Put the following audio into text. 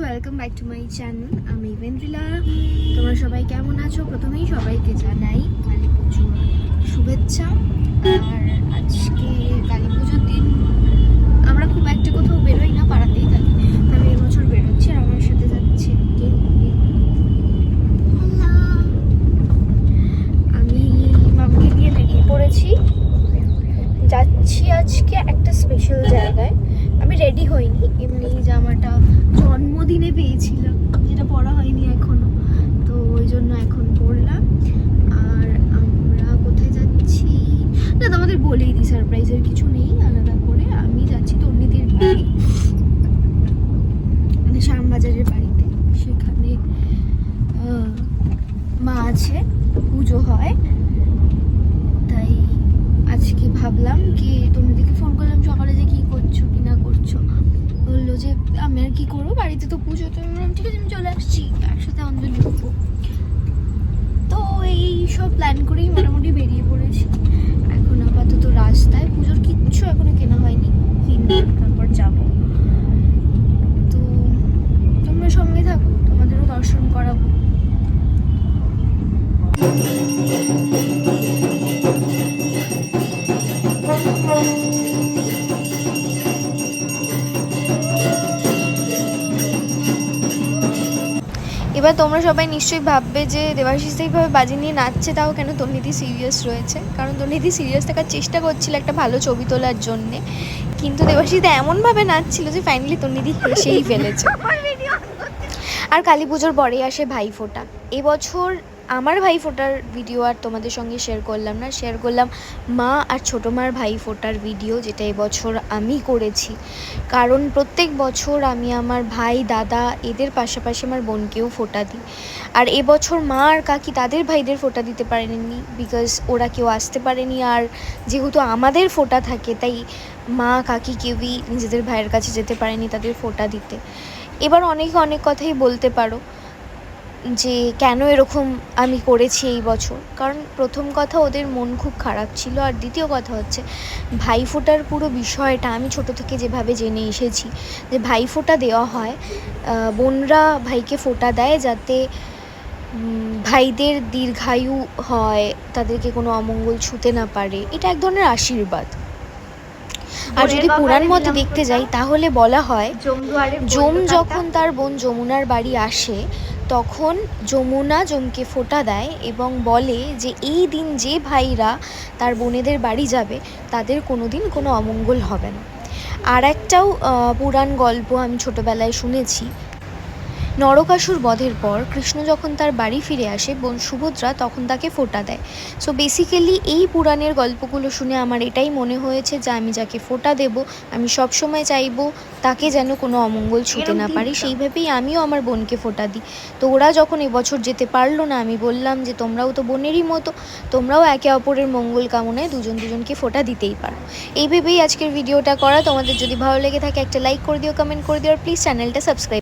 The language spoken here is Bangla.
Welcome back to my channel আমি ইভেন্দ্রিলা তোমরা সবাই কেমন আছো? প্রথমেই সবাইকে জানাই কালী পুজোর শুভেচ্ছা। আর আজকে কালী পুজোর দিন আমরা খুব একটা কোথাও বেরোই না পাড়াতেই থাকি তবে এবছর বেরোচ্ছি আর আমার সাথে যাচ্ছে কে? আমি মামকে নিয়ে বেরিয়ে পড়েছি যাচ্ছি আজকে একটা স্পেশাল জায়গায়। আমি রেডি হইনি। এমনি জামাটা জন্মদিনে পেয়েছিলাম যেটা পরা হয়নি এখনও। তো ওই জন্য এখন পরলাম। আর আমরা কোথায় যাচ্ছি? না, তোমাদের বলেই দিই সারপ্রাইজের কিছু নেই, আলাদা করে আমি যাচ্ছি তন্নিদির বাড়ি মানে শ্যামবাজারের বাড়িতে সেখানে আহ, মা আছে পুজো হয় তাই আজকে ভাবলাম কি তন্নিদিকে ফোন করলাম সকালে যে কি করছ কি না করছ বলল যে আমি আর কি করব? বাড়িতে তো পুজো, তো ঠিক আছে, আমি চলে আসছি। একসাথে অঞ্জলি দেবো তো এই সব প্ল্যান করেই মোটামুটি বেরিয়ে পড়েছি। এখন আপাতত রাস্তায় পুজোর কিচ্ছু এখনও কেনা হয়নি। কিনবো, তারপর যাব। তো তোমরা সঙ্গে থাকো, তোমাদেরও দর্শন করাবো। এবার তোমরা সবাই নিশ্চয়ই ভাববে যে দেবাশিস এইভাবে বাজি নিয়ে নাচছে তাও কেন তন্নিধি সিরিয়াস রয়েছে? কারণ তন্নিধি সিরিয়াস থাকার চেষ্টা করছিল একটা ভালো ছবি তোলার জন্যে। কিন্তু দেবাশিস এমনভাবে নাচছিল যে ফাইনালি তন্নিধি হেসেই ফেলেছে। আর কালী পুজোর পরেই আসে ভাইফোঁটা এবছর আমার ভাইফোঁটার ভিডিও আর তোমাদের সঙ্গে শেয়ার করলাম না। শেয়ার করলাম মা আর ছোটো মার ভাইফোঁটার ভিডিও যেটা এবছর আমি করেছি। কারণ প্রত্যেক বছর আমি আমার ভাই, দাদা এদের পাশাপাশি আমার বোনকেও ফোটা দিই। আর এবছর মা আর কাকি তাদের ভাইদের ফোটা দিতে পারেননি বিকজ ওরা কেউ আসতে পারেনি। আর যেহেতু আমাদের ফোটা থাকে, তাই মা, কাকি কেউই নিজেদের ভাইয়ের কাছে যেতে পারেনি তাদের ফোটা দিতে। এবার অনেকে অনেক কথাই বলতে পারো। যে কেন এরকম আমি করেছি এই বছর। কারণ প্রথম কথা ওদের মন খুব খারাপ ছিল আর দ্বিতীয় কথা হচ্ছে ভাইফোঁটার পুরো বিষয়টা আমি ছোট থেকে যেভাবে জেনে এসেছি যে ভাইফোঁটা দেওয়া হয় বোনরা ভাইকে ফোঁটা দেয় যাতে ভাইদের দীর্ঘায়ু হয় তাদেরকে কোনো অমঙ্গল ছুতে না পারে। এটা এক ধরনের আশীর্বাদ। আর যদি পুরাণ মতে দেখতে যাই তাহলে বলা হয় জম যখন তার বোন যমুনার বাড়ি আসে তখন যমুনা জমকে ফোঁটা দেয় এবং বলে যে এই দিন যে ভাইরা তার বোনেদের বাড়ি যাবে, তাদের কোনো দিন কোনো অমঙ্গল হবে না। আর একটাও পুরাণ গল্প আমি ছোটোবেলায় শুনেছি নরকাসুর বধের পর কৃষ্ণ যখন তার বাড়ি ফিরে আসে বোন সুভদ্রা তখন তাকে ফোঁটা দেয়। সো বেসিক্যালি এই পুরাণের গল্পগুলো শুনে আমার এটাই মনে হয়েছে যে আমি যাকে ফোঁটা দেব আমি সবসময় চাইব তাকে যেন কোনো অমঙ্গল ছুতে না পারে। সেইভাবেই আমিও আমার বোনকে ফোঁটা দিই। তো ওরা যখন এবছর যেতে পারল না আমি বললাম যে তোমরাও তো বোনেরই মতো তোমরাও একে অপরের মঙ্গল কামনায় দুজন দুজনকে ফোঁটা দিতেই পারো। এই ভেবেই আজকের ভিডিওটা করা। তোমাদের যদি ভালো লেগে থাকে একটা লাইক করে দিও কমেন্ট করে দিও আর প্লিজ চ্যানেলটা সাবস্ক্রাইব